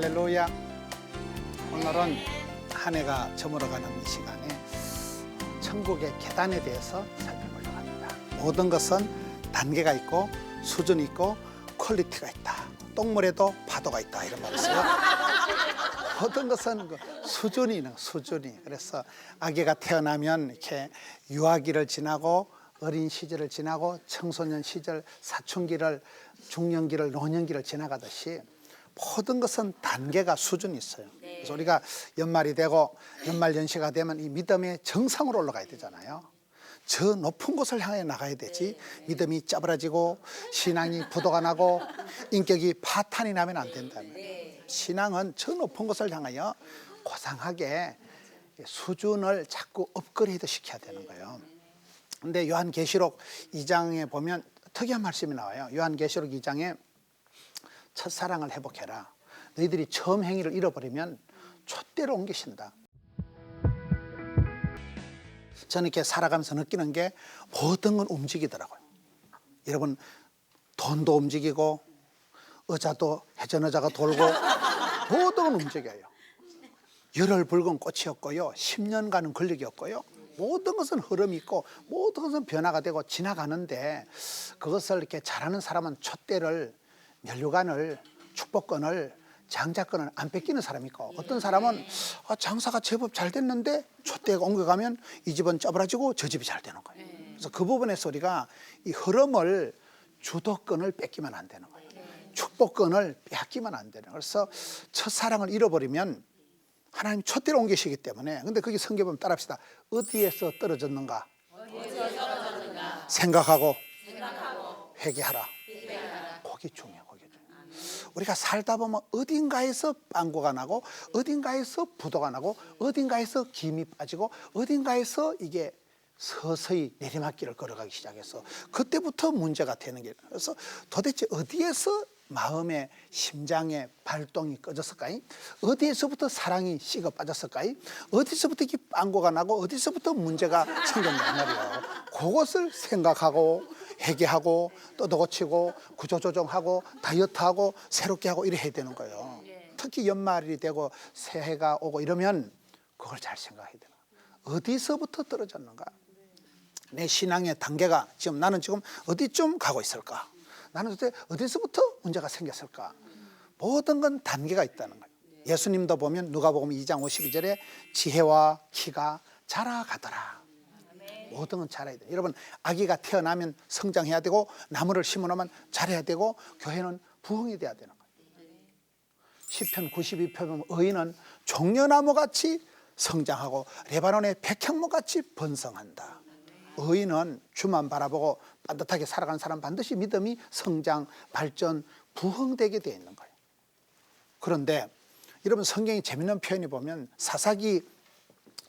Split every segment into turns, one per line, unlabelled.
할렐루야. 오늘은 한 해가 저물어가는 이 시간에 천국의 계단에 대해서 살펴보려고 합니다. 모든 것은 단계가 있고 수준이 있고 퀄리티가 있다. 똥물에도 파도가 있다 이런 말이 있어요. 모든 것은 그 수준이 있는 수준이. 그래서 아기가 태어나면 이렇게 유아기를 지나고 어린 시절을 지나고 청소년 시절, 사춘기를 중년기를 노년기를 지나가듯이 모든 것은 단계가 수준이 있어요. 그래서 우리가 연말이 되고 연말 연시가 되면 이 믿음의 정상으로 올라가야 되잖아요. 저 높은 곳을 향해 나가야 되지 믿음이 짜부라지고 신앙이 부도가 나고 인격이 파탄이 나면 안 거예요. 신앙은 저 높은 곳을 향하여 고상하게 수준을 자꾸 업그레이드 시켜야 되는 거예요. 근데 요한계시록 2장에 보면 특이한 말씀이 나와요. 요한계시록 2장에 첫사랑을 회복해라. 너희들이 처음 행위를 잃어버리면 촛대로 옮기신다. 저는 이렇게 살아가면서 느끼는 게 모든 건 움직이더라고요. 여러분 돈도 움직이고 의자도 회전 의자가 돌고 모든 건 움직여요. 열흘 붉은 꽃이었고요. 10년간은 권력이었고요. 모든 것은 흐름이 있고 모든 것은 변화가 되고 지나가는데 그것을 이렇게 잘하는 사람은 촛대를 면류관을 축복권을 장자권을 안 뺏기는 사람이 있고 어떤 사람은 아, 장사가 제법 잘 됐는데 촛대가 옮겨가면 이 집은 쩌부라지고 저 집이 잘 되는 거예요. 그래서 그 부분에서 우리가 이 흐름을 주도권을 뺏기면 안 되는 거예요. 축복권을 빼앗기면 안 되는 거예요. 그래서 첫사랑을 잃어버리면 하나님 촛대로 옮기시기 때문에 근데 거기 성경 보면 따라합시다. 어디에서 떨어졌는가? 생각하고, 회개하라. 거기 중요해. 거기 중요해. 우리가 살다 보면 어딘가에서 빵꾸가 나고 어딘가에서 부도가 나고 어딘가에서 김이 빠지고 어딘가에서 이게 서서히 내리막길을 걸어가기 시작해서 그때부터 문제가 되는 게 그래서 도대체 어디에서 마음의 심장의 발동이 꺼졌을까요? 어디에서부터 사랑이 식어 빠졌을까요? 어디서부터 이게 빵고가 나고 어디서부터 문제가 생겼냐 말이에요. 그것을 생각하고 회개하고 또 고치고 구조조정하고 다이어트하고 새롭게 하고 이래 해야 되는 거예요. 특히 연말이 되고 새해가 오고 이러면 그걸 잘 생각해야 되는 거예요. 어디서부터 떨어졌는가? 내 신앙의 단계가 지금 나는 지금 어디쯤 가고 있을까? 나는 그때 어디서부터 문제가 생겼을까? 모든 건 단계가 있다는 거예요. 예수님도 보면 누가복음 2장 52절에 지혜와 키가 자라가더라. 모든 건 자라야 돼요. 여러분 아기가 태어나면 성장해야 되고 나무를 심어놓으면 자라야 되고 교회는 부흥이 돼야 되는 거예요. 시편 92편 보면 의인은 종려나무 같이 성장하고 레바논의 백향목 같이 번성한다. 의인은 주만 바라보고 반듯하게 살아가는 사람 반드시 믿음이 성장, 발전, 부흥되게 되어 있는 거예요. 그런데 여러분 성경이 재밌는 표현이 보면 사사기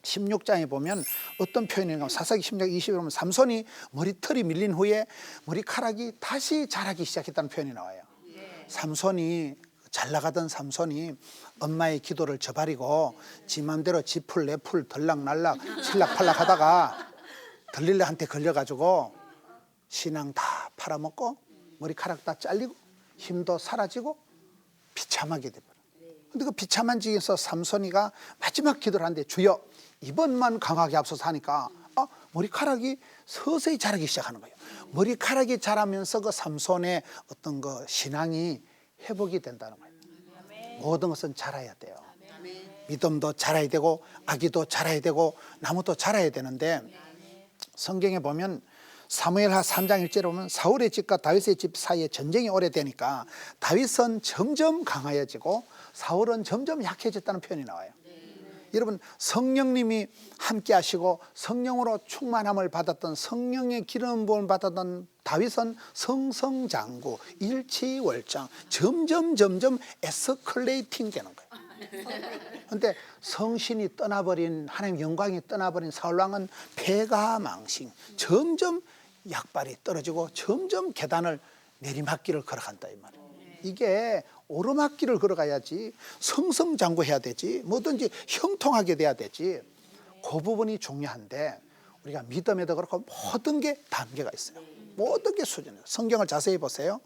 16장에 보면 어떤 표현인가 하면 사사기 16장 20에 보면 삼손이 머리털이 밀린 후에 머리카락이 다시 자라기 시작했다는 표현이 나와요. 삼손이 잘 나가던 삼손이 엄마의 기도를 저버리고 지 맘대로 지풀 내풀 들락날락 칠락팔락 하다가 들릴레한테 걸려가지고 신앙 다 팔아먹고 머리카락 다 잘리고 힘도 사라지고 비참하게 돼버려. 근데 그 비참한 지에서 삼손이가 마지막 기도를 하는데 주여 이번만 강하게 앞서서 하니까 아, 머리카락이 서서히 자라기 시작하는 거예요. 머리카락이 자라면서 그 삼손의 어떤 그 신앙이 회복이 된다는 거예요. 모든 것은 자라야 돼요. 믿음도 자라야 되고 아기도 자라야 되고 나무도 자라야 되는데 성경에 보면 사무엘하 3장 1절에 보면 사울의 집과 다윗의 집 사이에 전쟁이 오래되니까 다윗은 점점 강하여지고 사울은 점점 약해졌다는 표현이 나와요. 여러분 성령님이 함께 하시고 성령으로 충만함을 받았던 성령의 기름 부음을 받았던 다윗은 성성장구 일치월장 점점 점점 에스컬레이팅 되는 거예요. 근데 성신이 떠나버린 하나님 영광이 떠나버린 사울 왕은 폐가 망신 점점 약발이 떨어지고 점점 계단을 내리막길을 걸어간다 이 말이에요. 이게 오르막길을 걸어가야지 성성장구해야 되지 뭐든지 형통하게 돼야 되지 그 부분이 중요한데 우리가 믿음에도 그렇고 모든 게 단계가 있어요. 모든 게 수준이에요. 성경을 자세히 보세요.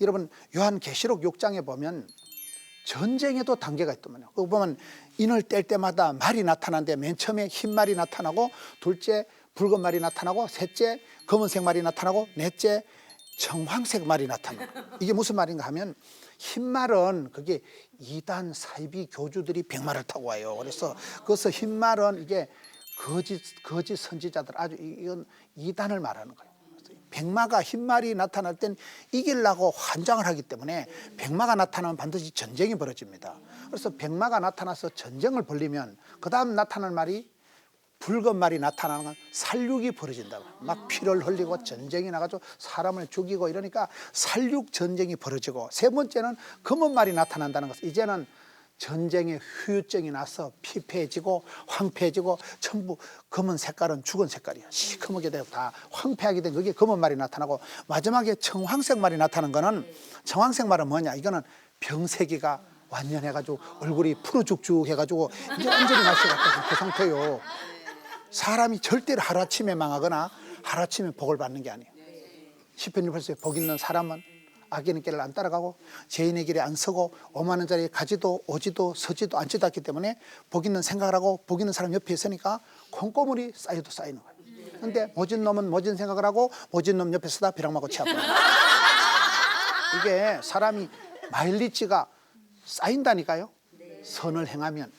여러분 요한 계시록 6장에 보면 전쟁에도 단계가 있더만요. 그 보면 인을 뗄 때마다 말이 나타나는데 맨 처음에 흰 말이 나타나고 둘째 붉은 말이 나타나고 셋째 검은색 말이 나타나고 넷째 청황색 말이 나타나. 이게 무슨 말인가 하면 흰 말은 그게 이단 사이비 교주들이 백마를 타고 와요. 그래서 그래서 흰 말은 이게 거짓 거짓 선지자들 아주 이- 이건 이단을 말하는 거예요. 백마가 흰 말이 나타날 땐 이기려고 환장을 하기 때문에 백마가 나타나면 반드시 전쟁이 벌어집니다. 그래서 백마가 나타나서 전쟁을 벌리면 그 다음 나타날 말이 붉은 말이 나타나는 건 살육이 벌어진다. 막 피를 흘리고 전쟁이 나가지고 사람을 죽이고 이러니까 살육 전쟁이 벌어지고 세 번째는 검은 말이 나타난다는 것은 이제는 전쟁의 후유증이 나서 피폐해지고 황폐해지고 전부 검은 색깔은 죽은 색깔이야. 시커멓게 되고 다 황폐하게 된 그게 검은 말이 나타나고 마지막에 청황색 말이 나타나는 거는 청황색 말은 뭐냐? 이거는 병세기가 완연해가지고 얼굴이 푸르죽죽 해가지고 이제 완전히 날씨 같다 그 상태요. 사람이 절대로 하루아침에 망하거나 하루아침에 복을 받는 게 아니에요. 시편 1편에서 복 있는 사람은 악인의 길을 안 따라가고 죄인의 길에 안 서고 오만한 자리에 가지도 오지도 서지도 앉지도 않기 때문에 복 있는 생각을 하고 복 있는 사람 옆에 있으니까 콩고물이 쌓여도 쌓이는 거예요. 근데 모진 놈은 모진 생각을 하고 모진 놈 옆에 서다 벼락 맞고 거예요. 이게 사람이 마일리지가 쌓인다니까요. 선을 행하면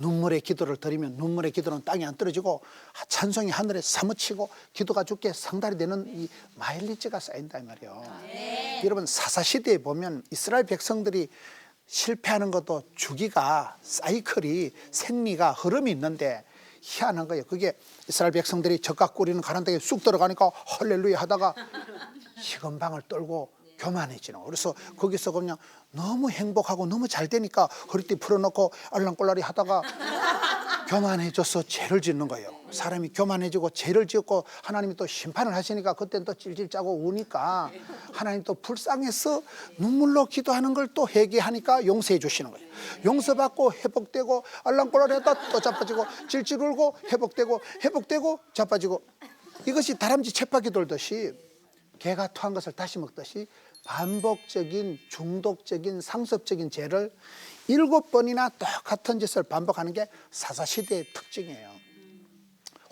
눈물의 기도를 드리면 눈물의 기도는 땅에 안 떨어지고 찬송이 하늘에 사무치고 기도가 죽게 상달이 되는 이 마일리지가 쌓인다 이 말이에요. 여러분 사사 시대에 보면 이스라엘 백성들이 실패하는 것도 주기가 사이클이 생리가 흐름이 있는데 희한한 거예요. 그게 이스라엘 백성들이 젖각 꾸리는 가는 데에 쑥 들어가니까 할렐루야 하다가 식은방을 떨고 교만해지는 거예요. 그래서 거기서 그냥 너무 행복하고 너무 잘 되니까 허리띠 풀어놓고 알랑꼴라리 하다가 교만해져서 죄를 짓는 거예요. 사람이 교만해지고 죄를 짓고 하나님이 또 심판을 하시니까 그때는 또 찔찔 짜고 우니까 하나님 또 불쌍해서 눈물로 기도하는 걸 또 회개하니까 용서해 주시는 거예요. 용서받고 회복되고 알랑꼴라리 하다 또 자빠지고 찔찔 울고 회복되고 회복되고 자빠지고 이것이 다람쥐 쳇바퀴 돌듯이 개가 토한 것을 다시 먹듯이 반복적인 중독적인 상습적인 죄를 일곱 번이나 똑같은 짓을 반복하는 게 사사 시대의 특징이에요.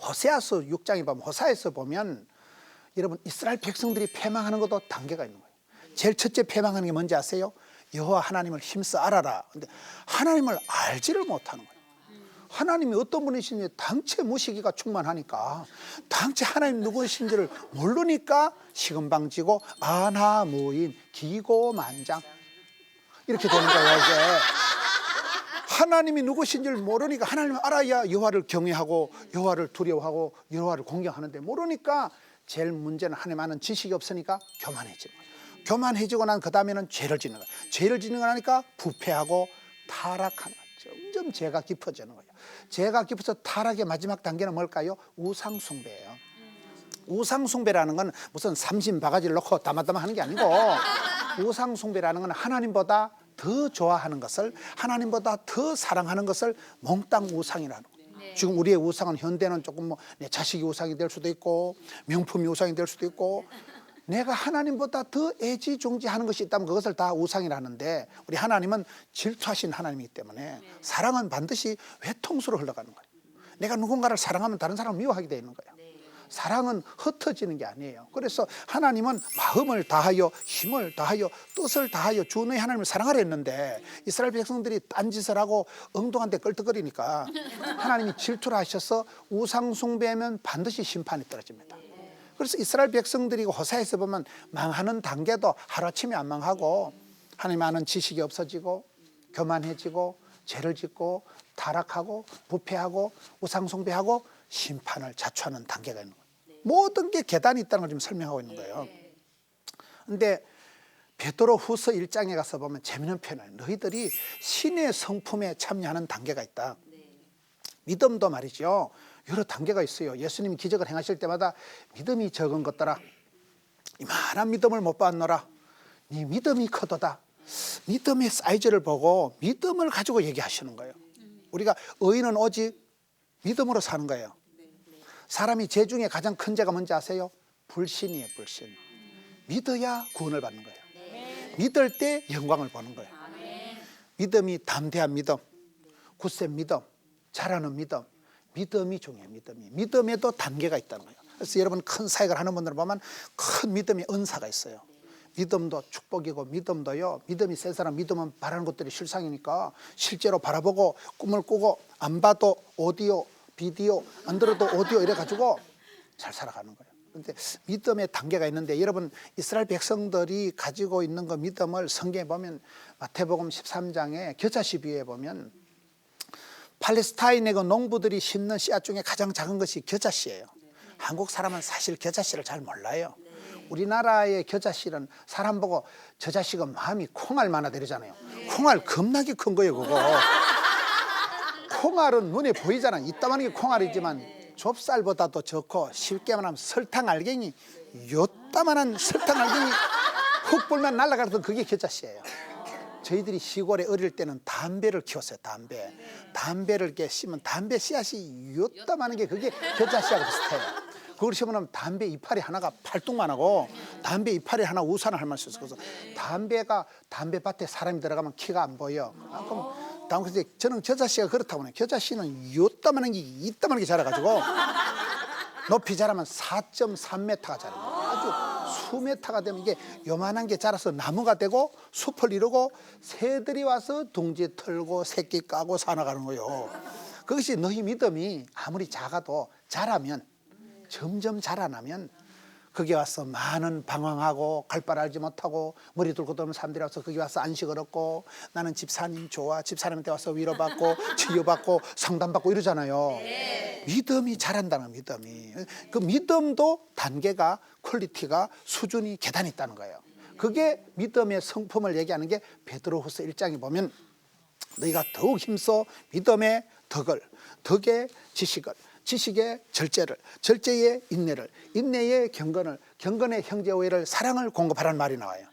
호세아서 6장에 보면 호사에서 보면 여러분 이스라엘 백성들이 패망하는 것도 단계가 있는 거예요. 제일 첫째 패망하는 게 뭔지 아세요? 여호와 하나님을 힘써 알아라. 근데 하나님을 알지를 못하는 거예요. 하나님이 어떤 분이신지 당체 무시기가 충만하니까 당체 하나님 누구신지를 모르니까 식은방지고 아나무인 기고만장. 이렇게 되는 거예요 이게 하나님이 누구신지를 모르니까 하나님을 알아야 여호와를 경외하고 여호와를 두려워하고 여호와를 공경하는데 모르니까 제일 문제는 하나님 아는 지식이 없으니까 교만해지는 거예요. 교만해지고 난 그 다음에는 죄를 짓는 거예요. 죄를 짓는 거 하니까 부패하고 타락하는 거예요. 점점 죄가 깊어지는 거예요. 죄가 깊어서 타락의 마지막 단계는 뭘까요? 우상 숭배예요. 우상 숭배라는 건 무슨 삼신 바가지를 넣고 담아담아 하는 게 아니고 우상 숭배라는 건 하나님보다 더 좋아하는 것을 하나님보다 더 사랑하는 것을 몽땅 우상이라는 거예요. 지금 우리의 우상은 현대는 조금 뭐 내 자식이 우상이 될 수도 있고 명품이 우상이 될 수도 있고 내가 하나님보다 더 애지중지하는 것이 있다면 그것을 다 우상이라는데 우리 하나님은 질투하신 하나님이기 때문에 사랑은 반드시 외통수로 흘러가는 거예요. 내가 누군가를 사랑하면 다른 사람을 미워하게 되어 있는 거예요. 사랑은 흩어지는 게 아니에요. 그래서 하나님은 마음을 다하여 힘을 다하여 뜻을 다하여 주 너의 하나님을 사랑하려 했는데 이스라엘 백성들이 딴짓을 하고 엉뚱한 데 끌떡거리니까 하나님이 질투를 하셔서 우상 숭배하면 반드시 심판이 떨어집니다. 그래서 이스라엘 백성들이 호사에서 보면 망하는 단계도 하루아침에 안 망하고 하나님 아는 지식이 없어지고 교만해지고 죄를 짓고 타락하고 부패하고 우상숭배하고 심판을 자초하는 단계가 있는 거예요. 모든 게 계단이 있다는 걸 지금 설명하고 있는 거예요. 근데 베드로 후서 1장에 가서 보면 재미있는 표현을 너희들이 신의 성품에 참여하는 단계가 있다. 믿음도 말이죠. 여러 단계가 있어요. 예수님이 기적을 행하실 때마다 믿음이 적은 것들아 이만한 믿음을 못 받노라. 네 믿음이 커도다. 믿음의 사이즈를 보고 믿음을 가지고 얘기하시는 거예요. 우리가 의인은 오직 믿음으로 사는 거예요. 사람이 죄 중에 가장 큰 죄가 뭔지 아세요? 불신이에요, 불신. 믿어야 구원을 받는 거예요. 믿을 때 영광을 보는 거예요. 믿음이 담대한 믿음, 굳센 믿음, 잘하는 믿음, 믿음이 중요해요. 믿음이 믿음에도 단계가 있다는 거예요. 그래서 여러분 큰 사역을 하는 분들 보면 큰 믿음의 은사가 있어요. 믿음도 축복이고 믿음도요. 믿음이 센 사람 믿음은 바라는 것들이 실상이니까 실제로 바라보고 꿈을 꾸고 안 봐도 오디오, 비디오, 안 들어도 오디오 이래 가지고 잘 살아가는 거예요. 근데 믿음의 단계가 있는데 여러분 이스라엘 백성들이 가지고 있는 그 믿음을 성경에 보면 마태복음 13장에 겨자 시비에 보면 팔레스타인의 그 농부들이 심는 씨앗 중에 가장 작은 것이 겨자씨예요. 한국 사람은 사실 겨자씨를 잘 몰라요. 우리나라의 겨자씨는 사람 보고 저 자식은 마음이 콩알 만화 되잖아요. 콩알 겁나게 큰 거예요, 그거. 콩알은 눈에 보이잖아. 이따만한 게 콩알이지만 좁쌀보다도 적고 쉽게 말하면 설탕 알갱이 요따만한 설탕 알갱이 훅 불면 날아가던 그게 겨자씨예요. 저희들이 시골에 어릴 때는 담배를 키웠어요. 담배. 담배를 이렇게 심으면 담배 씨앗이 요따만한 게 그게 겨자씨하고 비슷해요. 그걸 심으면 담배 이파리 하나가 팔뚝만 하고 담배 이파리 하나 우산을 할 만수 있어. 그래서 담배가 담배밭에 사람이 들어가면 키가 안 보여. 아, 그럼 그래서 저는 겨자씨가 그렇다고 해요. 겨자씨는 요따만한 게 이따만한 게 자라가지고 높이 자라면 4.3m가 자라요. 수메타가 되면 이게 요만한 게 자라서 나무가 되고 숲을 이루고 새들이 와서 둥지 털고 새끼 까고 살아가는 거요. 그것이 너희 믿음이 아무리 작아도 자라면 점점 자라나면 거기 와서 많은 방황하고 갈 바를 알지 못하고 머리 들고 도는 사람들이 와서 거기 와서 안식을 얻고 나는 집사님 좋아 집사님한테 와서 위로받고 치유받고 상담받고 이러잖아요. 믿음이 자란다는 믿음이 그 믿음도 단계가 퀄리티가 수준이 계단이 있다는 거예요. 그게 믿음의 성품을 얘기하는 게 베드로후서 1장에 보면 너희가 더욱 힘써 믿음의 덕을 덕의 지식을 지식의 절제를 절제의 인내를 인내의 경건을 경건의 형제 오해를 사랑을 공급하라는 말이 나와요.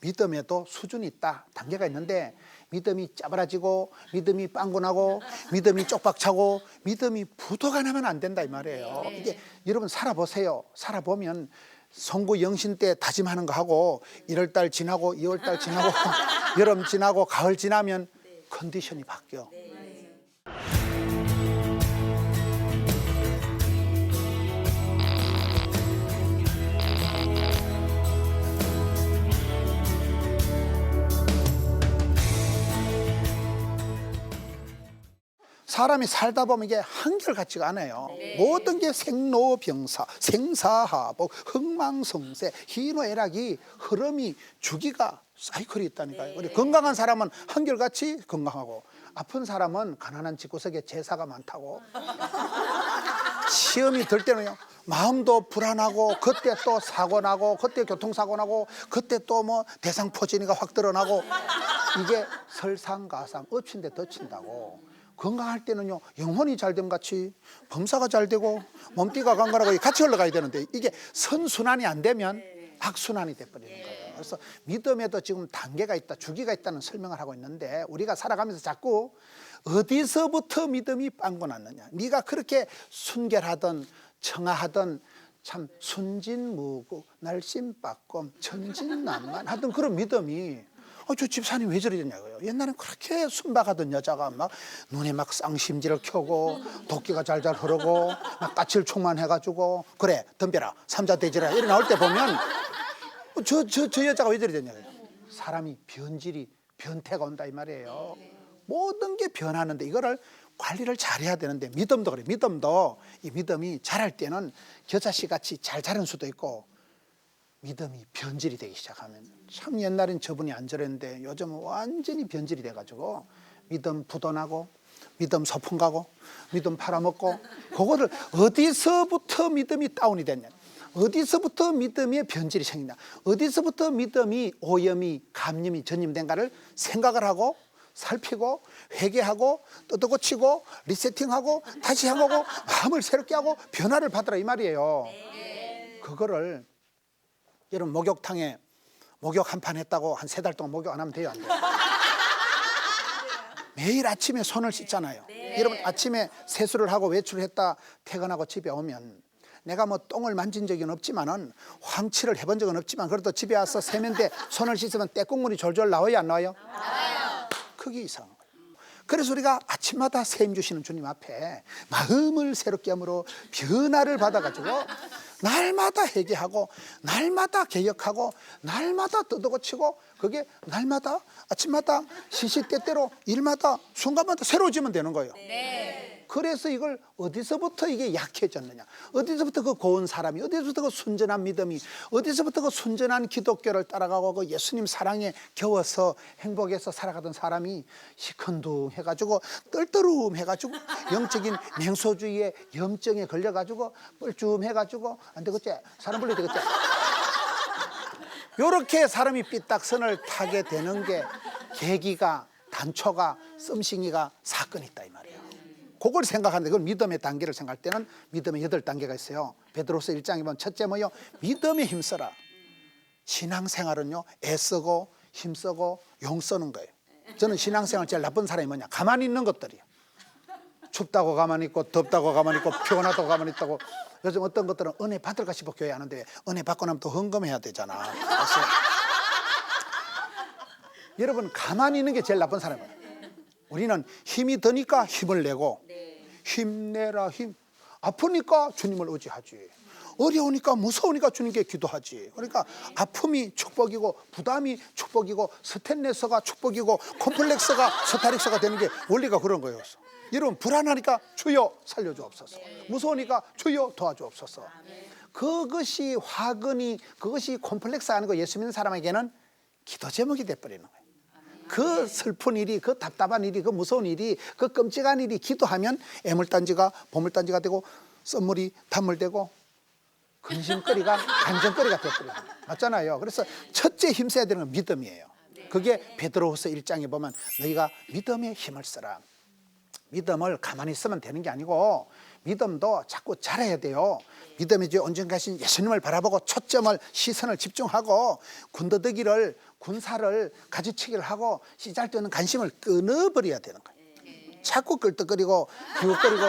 믿음에도 수준이 있다 단계가 있는데 믿음이 짜바라지고 믿음이 빵군하고 믿음이 쪽박차고 믿음이 부도가 나면 안 된다 이 말이에요. 이게 여러분 살아보세요. 살아보면 송구 영신 때 다짐하는 거 하고 1월 달 지나고 2월 달 지나고 여름 지나고 가을 지나면 컨디션이 바뀌어. 사람이 살다 보면 이게 한결같지가 않아요. 모든 게 생로병사, 생사하복, 흥망성쇠, 희노애락이 흐름이 주기가 사이클이 있다니까요. 우리 건강한 사람은 한결같이 건강하고 아픈 사람은 가난한 집구석에 제사가 많다고. 시험이 들 때는요 마음도 불안하고 그때 또 사고 나고 그때 교통사고 나고 그때 또 뭐 대상포진이가 확 드러나고 이게 설상가상 엎친데 덮친다고 건강할 때는요 영혼이 잘 됨 같이 범사가 잘 되고 몸띠가 강건하고 같이 흘러가야 되는데 이게 선순환이 안 되면 악순환이 돼버리는 거예요. 그래서 믿음에도 지금 단계가 있다 주기가 있다는 설명을 하고 있는데 우리가 살아가면서 자꾸 어디서부터 믿음이 빵고 났느냐. 네가 그렇게 순결하던 청아하던 참 순진무구 날씬빠꼼 천진난만 하던 그런 믿음이 어, 저 집사님 왜 저러냐고요. 옛날엔 그렇게 순박하던 여자가 막 눈에 막 쌍심지를 켜고 도끼가 잘잘 흐르고 막 까칠총만 해가지고 그래 덤벼라 삼자 대지라 이래 나올 때 보면 저저저 여자가 왜 저러냐고요. 사람이 변질이 변태가 온다 이 말이에요. 모든 게 변하는데 이거를 관리를 잘해야 되는데 믿음도 그래. 믿음도 이 믿음이 자랄 때는 겨자씨 같이 잘 자란 수도 있고 믿음이 변질이 되기 시작하면 참 옛날엔 저분이 안 저랬는데 요즘은 완전히 변질이 돼가지고 믿음 부도나고 믿음 소풍 가고 믿음 팔아먹고 그거를 어디서부터 믿음이 다운이 됐냐? 어디서부터 믿음의 변질이 생기냐 어디서부터 믿음이 오염이 감염이 전염된가를 생각을 하고 살피고 회개하고 뜯어 고치고 리세팅하고 다시 해보고 마음을 새롭게 하고 변화를 받으라 이 말이에요. 그거를 여러분 목욕탕에 목욕 한 판 했다고 한 세 달 동안 목욕 안 하면 돼요 안 돼요? 매일 아침에 손을 씻잖아요 여러분 아침에 세수를 하고 외출을 했다 퇴근하고 집에 오면 내가 뭐 똥을 만진 적은 없지만은 황치를 해본 적은 없지만 그래도 집에 와서 세면대 손을 씻으면 때국물이 졸졸 나와요 안 나와요? 그게 이상한 거예요. 그래서 우리가 아침마다 샘 주시는 주님 앞에 마음을 새롭게 함으로 변화를 받아가지고 날마다 회개하고 날마다 개혁하고 날마다 뜯어고치고 그게 날마다 아침마다 시시때때로 일마다 순간마다 새로워지면 되는 거예요. 그래서 이걸 어디서부터 이게 약해졌느냐? 어디서부터 그 고운 사람이, 어디서부터 그 순전한 믿음이, 어디서부터 그 순전한 기독교를 따라가고 그 예수님 사랑에 겨워서 행복해서 살아가던 사람이 시큰둥 해가지고 떨떠름 해가지고 영적인 맹소주의에 염증에 걸려가지고 뻘쭘 해가지고 안 되겠지? 사람 불러야 되겠지? 요렇게 사람이 삐딱선을 타게 되는 게 계기가 단초가 썸싱이가 사건이 있다 이 말이에요. 그걸 생각하는데 그걸 믿음의 단계를 생각할 때는 믿음의 여덟 단계가 있어요. 베드로서 1장에 보면 첫째 뭐요? 믿음에 힘써라. 신앙생활은요 애쓰고 힘쓰고 용 쓰는 거예요. 저는 신앙생활 제일 나쁜 사람이 뭐냐? 가만히 있는 것들이에요. 춥다고 가만히 있고 덥다고 가만히 있고 피곤하다고 가만히 있다고 요즘 어떤 것들은 은혜 받을까 싶어 교회 하는데 은혜 받고 나면 또 헌금해야 되잖아. 그래서 여러분 가만히 있는 게 제일 나쁜 사람이에요. 우리는 힘이 드니까 힘을 내고 힘내라 힘. 아프니까 주님을 의지하지. 어려우니까 무서우니까 주님께 기도하지. 그러니까 아픔이 축복이고 부담이 축복이고 스탠레스가 축복이고 콤플렉스가 스타렉스가 되는 게 원리가 그런 거예요. 여러분 불안하니까 주여 살려주옵소서. 무서우니까 주여 도와주옵소서. 그것이 화근이 그것이 콤플렉스 하는 거 예수 믿는 사람에게는 기도 제목이 돼버리는 거예요 그 슬픈 일이, 그 답답한 일이, 그 무서운 일이, 그 끔찍한 일이 기도하면 애물단지가 보물단지가 되고 썸물이 단물되고 근심거리가 간정거리가 되버려요. 맞잖아요. 그래서 첫째 힘써야 되는 건 믿음이에요. 그게 베드로후서 1장에 보면 너희가 믿음에 힘을 써라. 믿음을 가만히 있으면 되는 게 아니고 믿음도 자꾸 잘해야 돼요. 믿음이 이제 언젠가신 예수님을 바라보고 초점을 시선을 집중하고 군더더기를 군사를 가지치기를 하고 씨잘때는 관심을 끊어버려야 되는 거예요. 자꾸 끌떡거리고 기웃거리고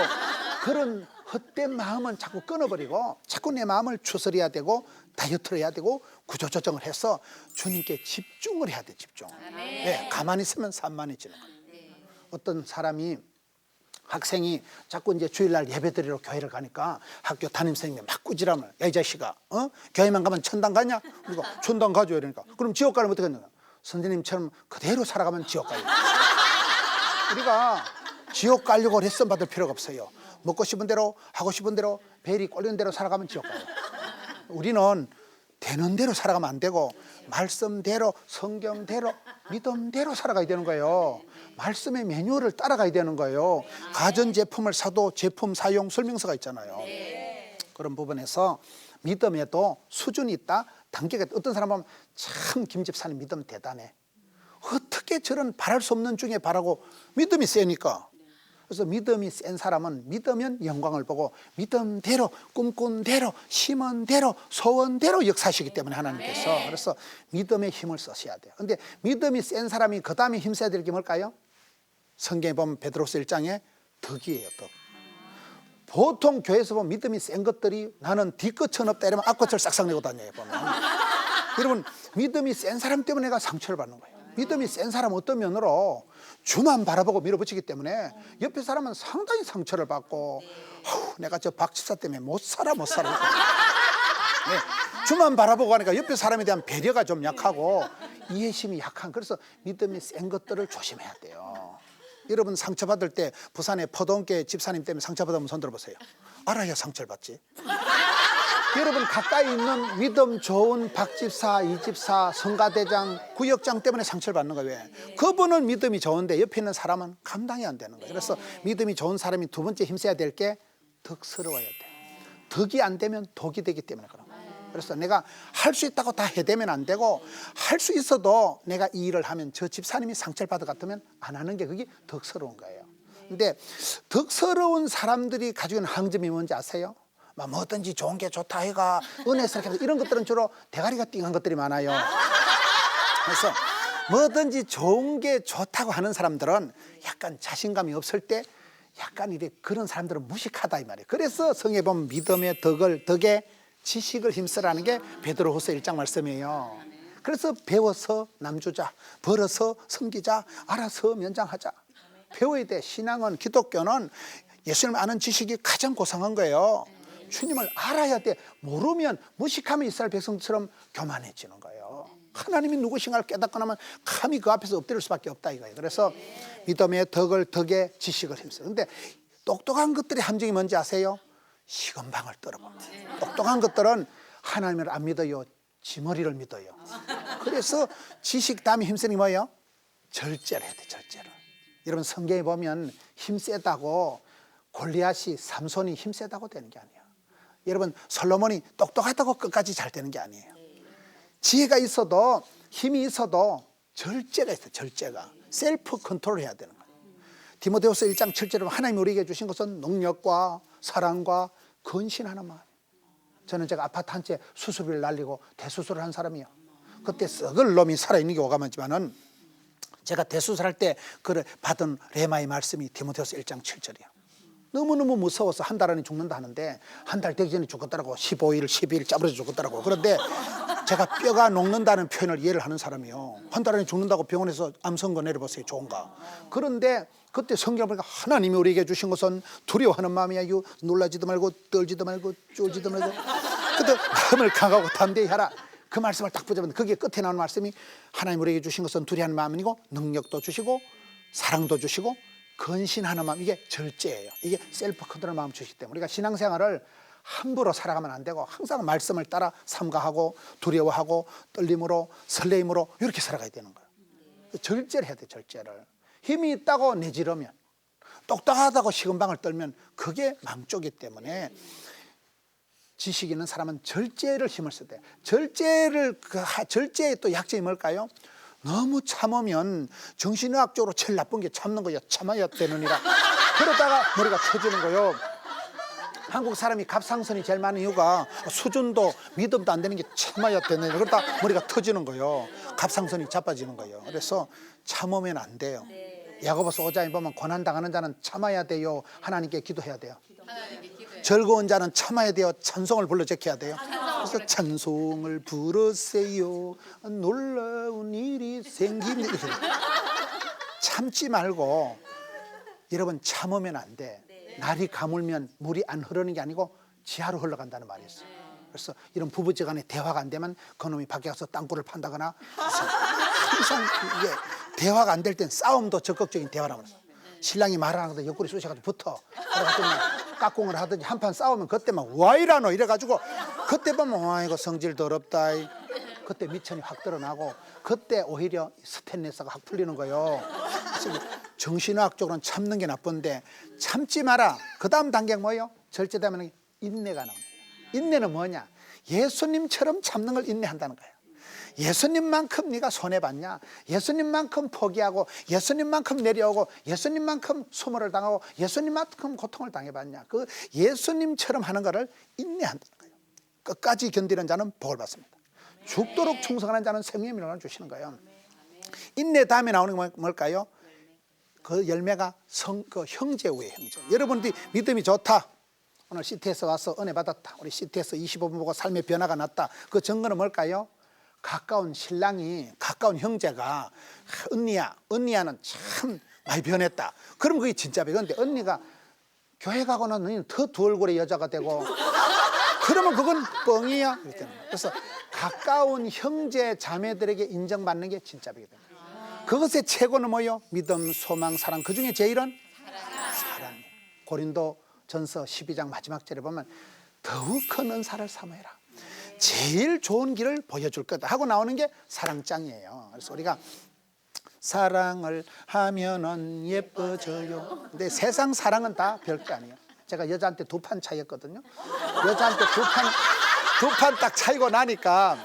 그런 헛된 마음은 자꾸 끊어버리고 자꾸 내 마음을 추스려야 되고 다이어트를 해야 되고 구조 조정을 해서 주님께 집중을 해야 돼 집중. 네, 가만히 있으면 산만해지는 거예요. 어떤 사람이 학생이 자꾸 이제 주일날 예배드리러 교회를 가니까 학교 담임 선생님이 막 꾸지람을 야이 자식아 어? 교회만 가면 천당 가냐? 그리고 천당 가죠 이러니까 그럼 지옥 가면 어떻게 하냐 선생님처럼 그대로 살아가면 지옥 가요 우리가 지옥 가려고 레슨 받을 필요가 없어요 먹고 싶은 대로 하고 싶은 대로 벨이 꼴리는 대로 살아가면 지옥 가요 우리는 되는 대로 살아가면 안 되고 말씀대로 성경대로 믿음대로 살아가야 되는 거예요. 말씀의 매뉴얼을 따라가야 되는 거예요. 가전 제품을 사도 제품 사용 설명서가 있잖아요. 그런 부분에서 믿음에도 수준이 있다. 단계가 있다. 어떤 사람 보면 참 김집사님 믿음 대단해. 어떻게 저런 바랄 수 없는 중에 바라고 믿음이 세니까. 그래서 믿음이 센 사람은 믿으면 영광을 보고 믿음대로 꿈꾼 대로 심은 대로 소원 대로 역사하시기 때문에 하나님께서 그래서 믿음의 힘을 쓰셔야 돼요. 근데 믿음이 센 사람이 그 다음에 힘써야 될 게 뭘까요? 성경에 보면 베드로스 1장에 덕이에요, 덕. 보통 교회에서 보면 믿음이 센 것들이 나는 뒤끝은 없다 이러면 앞끝을 싹싹 내고 다녀요, 보면. 여러분, 믿음이 센 사람 때문에 내가 상처를 받는 거예요. 믿음이 센 사람 어떤 면으로 주만 바라보고 밀어붙이기 때문에 옆에 사람은 상당히 상처를 받고 어우, 내가 저 박지사 때문에 못 살아 못 살아 네, 주만 바라보고 하니까 옆에 사람에 대한 배려가 좀 약하고 이해심이 약한 그래서 믿음이 센 것들을 조심해야 돼요 여러분 상처받을 때 부산의 포동계 집사님 때문에 상처받으면 손 들어 보세요 알아야 상처를 받지 여러분 가까이 있는 믿음 좋은 박집사, 이집사, 성가대장, 구역장 때문에 상처를 받는 거예요. 왜? 그분은 믿음이 좋은데 옆에 있는 사람은 감당이 안 되는 거예요. 그래서 믿음이 좋은 사람이 두 번째 힘써야 될 게 덕스러워야 돼. 덕이 안 되면 독이 되기 때문에 그런 거예요. 그래서 내가 할 수 있다고 다 해대면 안 되고 할 수 있어도 내가 이 일을 하면 저 집사님이 상처를 받을 것 같으면 안 하는 게 그게 덕스러운 거예요. 근데 덕스러운 사람들이 가지고 있는 항점이 뭔지 아세요? 막 뭐든지 좋은 게 좋다 해가 은혜스럽게 이런 것들은 주로 대가리가 띵한 것들이 많아요. 그래서 뭐든지 좋은 게 좋다고 하는 사람들은 약간 자신감이 없을 때 약간 이래 그런 사람들은 무식하다 이 말이에요. 그래서 성에 보면 믿음의 덕을 덕에 지식을 힘쓰라는 게 베드로후서 1장 말씀이에요. 그래서 배워서 남주자, 벌어서 섬기자, 알아서 면장하자. 배워야 돼. 신앙은 기독교는 예수님 아는 지식이 가장 고상한 거예요. 주님을 알아야 돼. 모르면 무식하면 이스라엘 백성처럼 교만해지는 거예요. 하나님이 누구신가를 깨닫고 나면 감히 그 앞에서 엎드릴 수밖에 없다 이거예요. 그래서 믿음의 덕을 덕의 지식을 힘써. 근데 똑똑한 것들의 함정이 뭔지 아세요? 시건방을 떨어봅니다. 똑똑한 것들은 하나님을 안 믿어요. 지머리를 믿어요. 그래서 지식 다음에 힘쓰는 게 뭐예요? 절제를 해야 돼, 절제를. 여러분 성경에 보면 힘세다고 골리앗이 삼손이 힘세다고 되는 게 아니에요. 여러분 솔로몬이 똑똑하다고 끝까지 잘 되는 게 아니에요. 지혜가 있어도 힘이 있어도 절제가 있어요. 절제가 셀프 컨트롤 해야 되는 거예요. 디모데후서 1장 7절에 하나님 우리에게 주신 것은 능력과 사랑과 근신하는 마음. 저는 제가 아파트 한 채 수술비를 날리고 대수술을 한 사람이요. 그때 썩을 놈이 살아있는 게 오가만지만은 제가 대수술할 때 그 받은 레마의 말씀이 디모데후서 1장 7절이에요. 너무너무 무서워서 한 달 안에 죽는다 하는데 한 달 되기 전에 죽었더라고. 15일, 12일 짜부러져 죽었더라고. 그런데 제가 뼈가 녹는다는 표현을 이해를 하는 사람이요. 한 달 안에 죽는다고 병원에서 암선거 내려보세요 좋은가. 그런데 그때 성경 보니까 하나님이 우리에게 주신 것은 두려워하는 마음이야. 유 놀라지도 말고 떨지도 말고 쫄지도 말고. 그때 마음을 강하고 담대히 하라. 그 말씀을 딱 붙잡았는데 그게 끝에 나오는 말씀이 하나님 우리에게 주신 것은 두려워하는 마음이고 능력도 주시고 사랑도 주시고 근신하는 마음 이게 절제예요. 이게 셀프 컨트롤 마음 주시기 때문에 우리가 신앙생활을 함부로 살아가면 안 되고 항상 말씀을 따라 삼가하고 두려워하고 떨림으로 설레임으로 이렇게 살아가야 되는 거예요. 절제를 해야 돼 절제를. 힘이 있다고 내지르면 똑똑하다고 시금방을 떨면 그게 망조기 때문에 지식 있는 사람은 절제를 힘을 돼. 절제를 그 하- 절제의 또 약점이 뭘까요? 너무 참으면 정신의학적으로 제일 나쁜 게 참는 거야. 참아야 되느니라. 그러다가 머리가 터지는 거요. 한국 사람이 갑상선이 제일 많은 이유가 수준도 믿음도 안 되는 게 참아야 되는 그러다 머리가 터지는 거예요. 갑상선이 자빠지는 거예요. 그래서 참으면 안 돼요. 야고보서 5장에 보면 고난 당하는 자는 참아야 돼요. 하나님께 기도해야 돼요. 즐거운 자는 참아야 돼요. 찬송을 불러 제켜야 돼요. 그래서 찬송을 부르세요. 놀라운 일이 생깁니다. 이렇게. 참지 말고 여러분 참으면 안 돼. 날이 가물면 물이 안 흐르는 게 아니고 지하로 흘러간다는 말이 있어요. 그래서 이런 부부지간에 대화가 안 되면 그놈이 밖에 가서 땅굴을 판다거나 항상 이게 대화가 안 될 땐 싸움도 적극적인 대화라고 그랬어요. 신랑이 말을 안 하거든 옆구리 쑤셔가지고 붙어. 그래가지고 깍공을 하든지 한 판 싸우면 그때 막 와이라노 이래가지고 그때 보면 와 이거 성질 더럽다. 이. 그때 미천이 확 드러나고 그때 오히려 스탠레스가 확 풀리는 거예요. 정신의학적으로는 참는 게 나쁜데 참지 마라. 그 다음 단계가 뭐예요? 절제되면 인내가 나옵니다. 인내는 뭐냐? 예수님처럼 참는 걸 인내한다는 거예요. 예수님만큼 네가 손해 봤냐? 예수님만큼 포기하고 예수님만큼 내려오고 예수님만큼 수모를 당하고 예수님만큼 고통을 당해봤냐? 그 예수님처럼 하는 것을 인내한다는 거예요. 끝까지 견디는 자는 복을 받습니다. 죽도록 충성하는 자는 생명의 미를 주시는 거예요. 인내 다음에 나오는 게 뭐- 뭘까요? 그 열매가 성, 그 형제우의 형제. 여러분들이 믿음이 좋다. 오늘 CT에서 와서 은혜 받았다. 우리 CT에서 25분 보고 삶의 변화가 났다. 그 증거는 뭘까요? 가까운 신랑이 가까운 형제가 언니야, 언니야는 참 많이 변했다. 그럼 그게 진짜 배근데 언니가 교회 나서 너희는 더 두 얼굴의 여자가 되고 그러면 그건 뻥이야. 그래서 가까운 형제 자매들에게 인정받는 게 진짜 됩니다. 그것의 최고는 뭐요? 믿음, 소망, 사랑. 그 중에 제일은 사랑이에요. 고린도 전서 12장 마지막 절에 보면 더욱 큰 은사를 삼아라. 제일 좋은 길을 보여줄 거다 하고 나오는 게 사랑장이에요. 그래서 우리가 사랑을 하면은 예뻐져요. 근데 세상 사랑은 다 별게 아니에요. 제가 여자한테 두 판 차이였거든요. 여자한테 두 판, 두 판 딱 차이고 나니까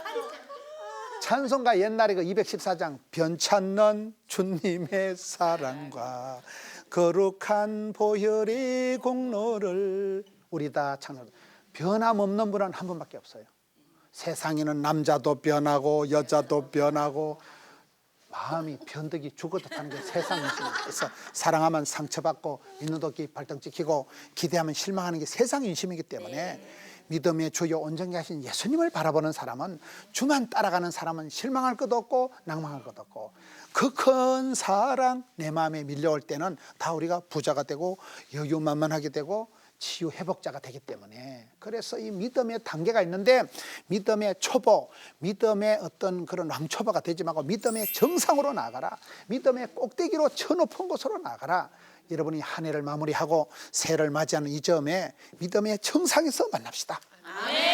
찬송가 옛날에 그 214장 변찮는 주님의 사랑과 거룩한 보혈의 공로를 우리 다 찬양. 변함없는 분은 한 분밖에 없어요. 세상에는 남자도 변하고 여자도 변하고 마음이 변덕이 죽어도 타는 게 세상 인심이에요. 그래서 사랑하면 상처받고 있는 도끼 발등 찍히고 기대하면 실망하는 게 세상 인심이기 때문에 믿음의 주요 온전히 하신 예수님을 바라보는 사람은 주만 따라가는 사람은 실망할 것도 없고 낭망할 것도 없고 그 큰 사랑 내 마음에 밀려올 때는 다 우리가 부자가 되고 여유만만하게 되고 치유 회복자가 되기 때문에 그래서 이 믿음의 단계가 있는데 믿음의 초보, 믿음의 어떤 그런 왕초보가 되지 말고 믿음의 정상으로 나가라. 믿음의 꼭대기로 저 높은 곳으로 나가라. 여러분이 한 해를 마무리하고 새해를 맞이하는 이 점에 믿음의 정상에서 만납시다.
아멘.